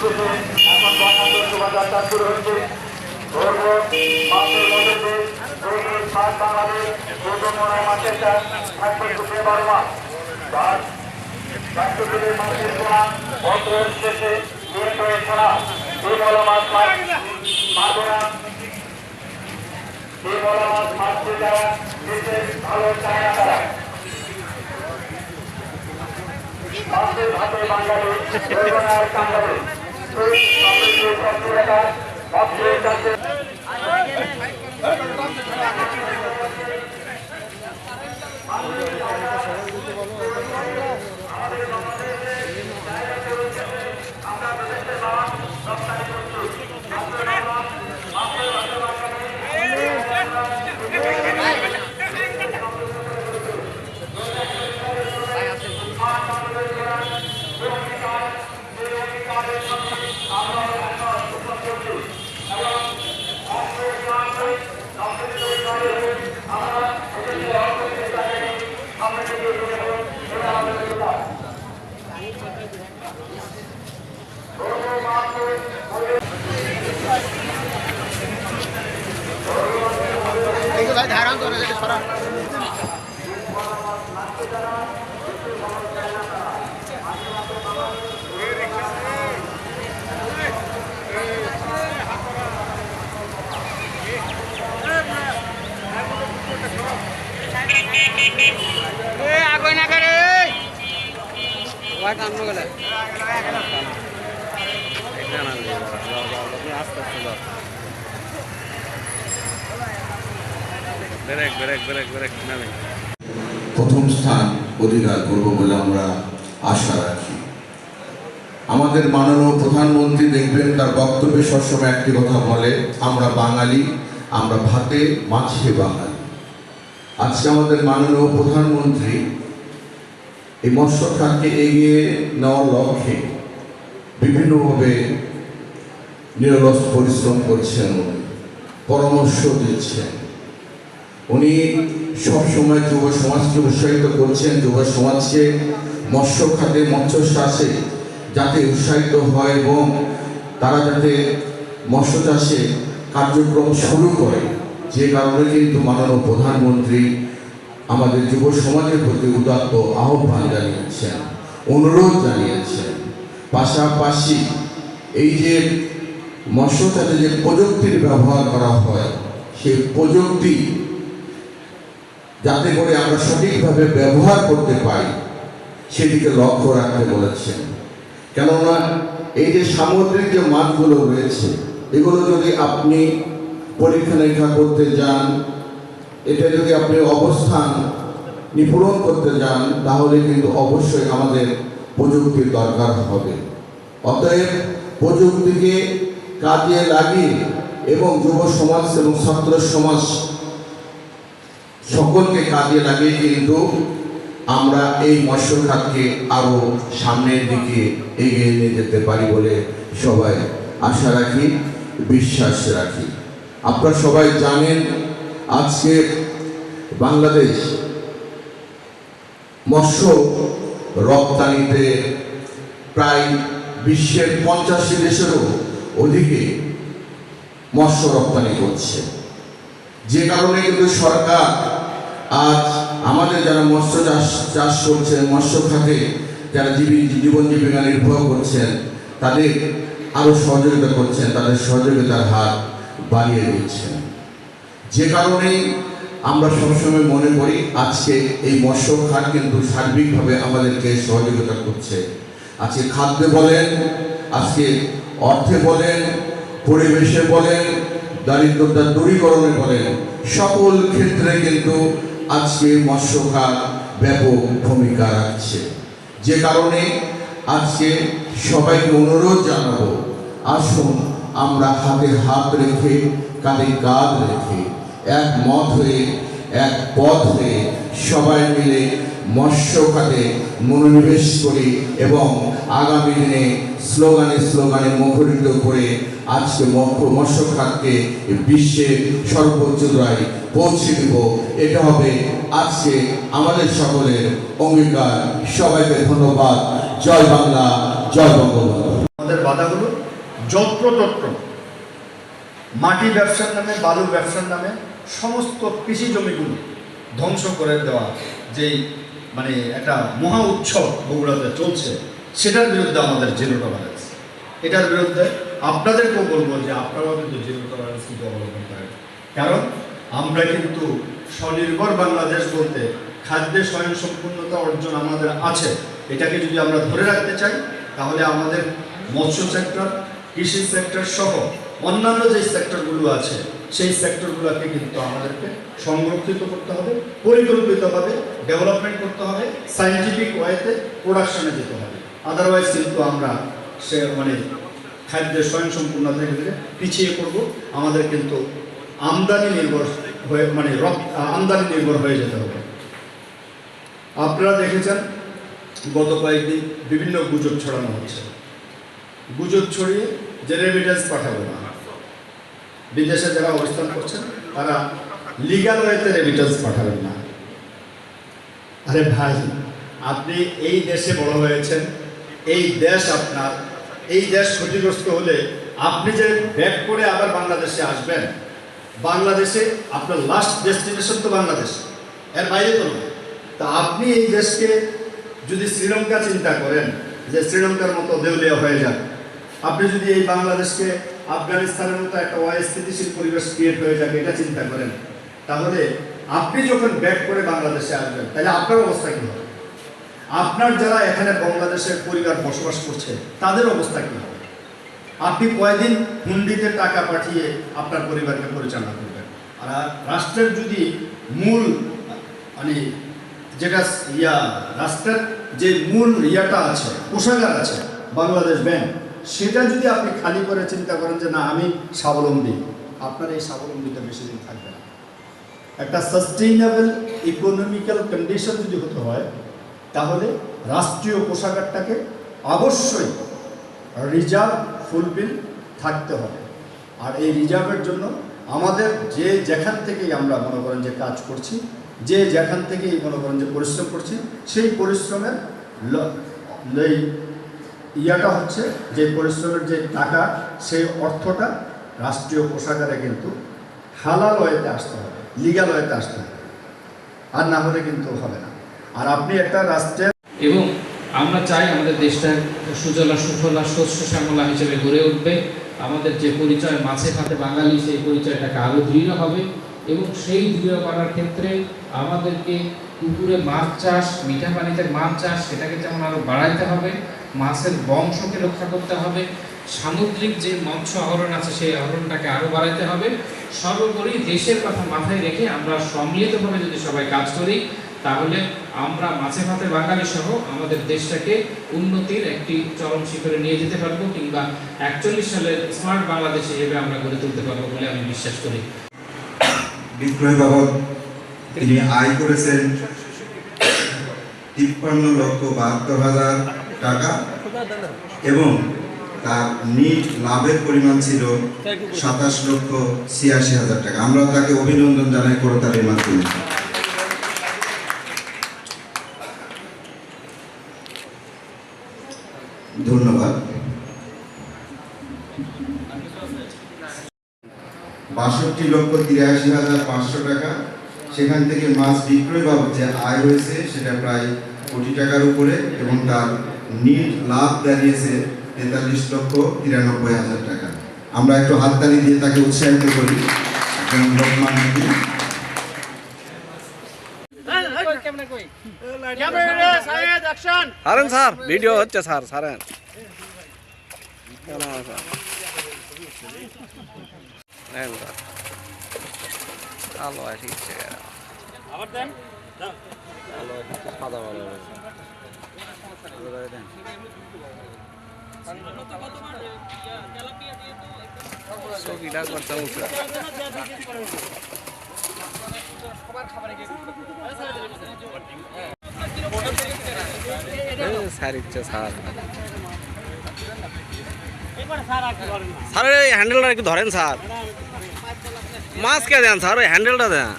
শেষে এখন বসন্ত শোভাযাত্রা শুরু হচ্ছে ভালো চায় না তারা মাছের ভাতে বাঙালি রবীন্দ্রনাথ কাঙ্গালি সেই সমৃদ্ধ সভ্যতা ভাবছে যাচ্ছে এইগুলো ভাই ধারণ করে যেটা সরা আগে না করে ওই কাম গেলে প্রথম স্থান অধিকার করব বলে আমরা আশা রাখি। আমাদের মাননীয় প্রধানমন্ত্রী দেখবেন, তার বক্তব্যে সবসময় একটি কথা বলে, আমরা বাঙালি, আমরা ভাতে, মাছে বাঙালি। আজকে আমাদের মাননীয় প্রধানমন্ত্রী এই মৎস্য খাতকে এগিয়ে নেওয়ার লক্ষ্যে বিভিন্নভাবে নিরলস পরিশ্রম করছেন, পরামর্শ দিচ্ছেন। উনি সবসময় যুব সমাজকে উৎসাহিত করছেন, যুব সমাজকে মৎস্য খাতে, মৎস্য চাষে যাতে উৎসাহিত হয় এবং তারা যাতে মৎস্য চাষে কার্যক্রম শুরু করে। যে কারণে কিন্তু মাননীয় প্রধানমন্ত্রী আমাদের যুব সমাজের প্রতি উদাত্ত আহ্বান জানিয়েছেন, অনুরোধ জানিয়েছেন। পাশাপাশি এই যে মৎস্য চাষে যে প্রযুক্তির ব্যবহার করা হয়, সেই প্রযুক্তি যাতে করে আমরা সঠিকভাবে ব্যবহার করতে পারি সেদিকে লক্ষ্য রাখতে বলেছেন। কেননা এই যে সামুদ্রিক যে মাছগুলো রয়েছে, এগুলো যদি আপনি পরীক্ষা নিরীক্ষা করতে যান, এটা যদি আপনি অবস্থান নিপূরণ করতে যান, তাহলে কিন্তু অবশ্যই আমাদের প্রযুক্তির দরকার হবে। অতএব প্রযুক্তিকে কাজে লাগিয়ে এবং যুব সমাজ এবং ছাত্র সমাজ সকলকে কাজে লাগিয়ে কিন্তু আমরা এই মৎস্য খাতকে আরও সামনের দিকে এগিয়ে নিয়ে যেতে পারি বলে সবাই আশা রাখি, বিশ্বাস রাখি। আপনারা সবাই জানেন আজকে বাংলাদেশ মৎস্য রপ্তানিতে প্রায় বিশ্বের পঞ্চাশটি দেশেরও অধিকে মৎস্য রপ্তানি করছে। যে কারণে কিন্তু সরকার আজ আমাদের যারা মৎস্য চাষ চাষ করছেন, মৎস্য খাতে যারা জীবী, জীবন জীবিকা নির্বাহ করছেন, তাদের আরও সহযোগিতা করছেন, তাদের সহযোগিতার হাত বাড়িয়ে দিচ্ছেন। যে কারণে আমরা সবসময় মনে করি আজকে এই মৎস্য খাত কিন্তু সার্বিকভাবে আমাদেরকে সহযোগিতা করছে। আজকে খাদ্যে বলেন, আজকে অর্থে বলেন, পরিবেশে বলেন, দারিদ্রতা দূরীকরণে বলেন, সকল ক্ষেত্রে কিন্তু আজকে মৎস্য খাত ব্যাপক ভূমিকা রাখছে। যে কারণে আজকে সবাইকে অনুরোধ জানাব, আসুন আমরা হাতে হাত রেখে, কাঁধে কাঁধ রেখে এক মত হয়ে, এক পথ হয়ে সবাই মিলে মৎস্য খাতে মনোনিবেশ করি এবং আগামী দিনে স্লোগানে স্লোগানে মুখরিত করে আজকে মৎস্য- খাতকে বিশ্বের সর্বোচ্চ চূড়ায় পৌঁছে দেব। এটা হবে আজকে আমাদের সকলের অঙ্গীকার। সবাইকে ধন্যবাদ। জয় বাংলা, জয় বঙ্গবন্ধু। আমাদের বাধাগুলো যত্রতত্র মাটি ব্যবসার নামে, বালু ব্যবসার নামে সমস্ত কৃষি জমিগুলো ধ্বংস করে দেওয়া যেই মানে একটা মহা উৎসব বগুড়াতে চলছে। সেটার বিরুদ্ধে আমাদের জিরো টলারেন্স এটার বিরুদ্ধে আপনাদেরকেও বলব যে আপনারাও কিন্তু জিরো টলারেন্স কিন্তু অবলম্বন করেন। কারণ আমরা কিন্তু স্বনির্ভর বাংলাদেশ বলতে খাদ্যে স্বয়ংসম্পূর্ণতা অর্জন আমাদের আছে। এটাকে যদি আমরা ধরে রাখতে চাই, তাহলে আমাদের মৎস্য সেক্টর কৃষি সেক্টর সহ অন্যান্য যে সেক্টরগুলো আছে, সেই সেক্টরগুলোকে কিন্তু আমাদেরকে সংরক্ষিত করতে হবে, পরিকল্পিতভাবে ডেভেলপমেন্ট করতে হবে সাইন্টিফিক ওয়েতে প্রোডাকশনে যেতে হবে। আদারওয়াইজ কিন্তু আমরা সে মানে খাদ্যের স্বয়ংসম্পূর্ণতা থেকে পিছিয়ে পড়ব। আমাদের কিন্তু আমদানি নির্ভর হয়ে মানে রক্ত আমদানি নির্ভর হয়ে যেতে হবে। আপনারা দেখেছেন, গত কয়েকদিন বিভিন্ন গুজব ছড়ানো হচ্ছে। গুজব ছড়িয়ে যে রেমিটেন্স পাঠাবো না। বিদেশে যারা অবস্থান করছেন, তারা লিগাল ওয়েতে রেমিটেন্স পাঠাবেন না। আরে ভাই, আপনি এই দেশে বড় হয়েছেন এই দেশ আপনার, এই দেশ ক্ষতিগ্রস্ত হলে আপনি যে ব্যাক করে আবার বাংলাদেশে আসবেন, বাংলাদেশে আপনার লাস্ট ডেস্টিনেশন তো বাংলাদেশ, এর বাইরে তো নয়। তা আপনি এই দেশকে যদি শ্রীলঙ্কা চিন্তা করেন যে শ্রীলঙ্কার মতো দেউলিয়া হয়ে যান আপনি যদি এই বাংলাদেশকে আফগানিস্তানের মতো একটা অস্থিতিশীল পরিবেশ ক্রিয়েট হয়ে যাবে এটা চিন্তা করেন, তাহলে আপনি যখন ব্যাক করে বাংলাদেশে আসবেন, তাহলে আপনার অবস্থা কী হবে? আপনার যারা এখানে বাংলাদেশের পরিবার বসবাস করছে, তাদের অবস্থা কী হবে? আপনি কয়দিন হুন্ডিতে টাকা পাঠিয়ে আপনার পরিবারকে পরিচালনা করবেন? আর রাষ্ট্রের যদি মূল মানে যেটা ইয়া, রাষ্ট্রের যে মূল ইয়াটা আছে, কোষাগার আছে, বাংলাদেশ ব্যাংক, সেটা যদি আপনি খালি করে চিন্তা করেন যে না, আমি স্বাবলম্বী, আপনার এই স্বাবলম্বীটা বেশি দিন থাকবে না। একটা সাস্টেইনেবল ইকোনমিক্যাল কন্ডিশন যদি হতে হয় তাহলে রাষ্ট্রীয় কোষাগারটাকে অবশ্যই রিজার্ভ ফুলফিল থাকতে হবে। আর এই রিজার্ভের জন্য আমাদের যে যেখান থেকেই আমরা মনে করেন যে কাজ করছি, যে যেখান থেকেই মনে করেন যে পরিশ্রম করছি, সেই পরিশ্রমের এই ইয়াটা হচ্ছে যে পরিশ্রমের যে টাকা, সেই অর্থটা রাষ্ট্রীয় কোষাগারে কিন্তু হালাল ওয়েতে আসতে হবে লিগাল ওয়েতে আসতে হবে। আর না হলে কিন্তু হবে না। আর আপনি একটা রাষ্ট্রের এবং আমরা চাই আমাদের দেশটা সুজলা, সুফলা শস্য শ্যামলা হিসেবে গড়ে উঠবে। আমাদের যে পরিচয় মাছে খাতে বাঙালি, সেই পরিচয়টাকে আরও দৃঢ় হবে এবং সেই দৃঢ় করার ক্ষেত্রে আমাদেরকে পুকুরে মাছ চাষ, মিঠা পানিতে মাছ চাষ, সেটাকে যেমন আরও বাড়াইতে হবে, মাছের বংশকে রক্ষা করতে হবে, সামুদ্রিক যে মৎস্য আহরণ আছে সেই আহরণটাকে আরও বাড়াইতে হবে। সর্বোপরি দেশের কথা মাথায় রেখে আমরা সম্মিলিতভাবে যদি সবাই কাজ করি, তাহলে আমরা মাছে ভাতে বাঙালি সহ আমাদের দেশটাকে উন্নতির একটি চরম শিখরে নিয়ে যেতে পারব কিংবা একচল্লিশ সালের স্মার্ট বাংলাদেশ হিসেবে আমরা গড়ে তুলতে পারব বলে আমি বিশ্বাস করি। বিক্রয় বাবদ, তিনি আয় করেছেন তিপ্পান্ন লক্ষ বাহাত্তর হাজার টাকা এবং তার নিট লাভের পরিমাণ ছিল সাতাশ লক্ষ ছিয়াশি হাজার টাকা। আমরা তাকে অভিনন্দন জানাই করতালির মাধ্যমে। ধন্যবাদ। বাষট্টি লক্ষ তিরাশি হাজার পাঁচশো টাকা। সেখান থেকে মাছ বিক্রয় বাবদ যে আয় হয়েছে, সেটা প্রায় কোটি টাকার উপরে এবং তার নিট লাভ দাঁড়িয়েছে তেতাল্লিশ লক্ষ তিরানব্বই হাজার টাকা। আমরা একটু হাততালি দিয়ে তাকে উৎসাহিত করি। একজন লোকমান সারেন স্যার ভিডিও হচ্ছে স্যার সারেন। আলো ঠিক আছে আলো সাদা ভালো ছবিটা করতে স্যার ইচ্ছা স্যার। স্যার এই হ্যান্ডেলটা একটু ধরেন স্যার। মাছ কে দেন স্যার? ওই হ্যান্ডেলটা দেন।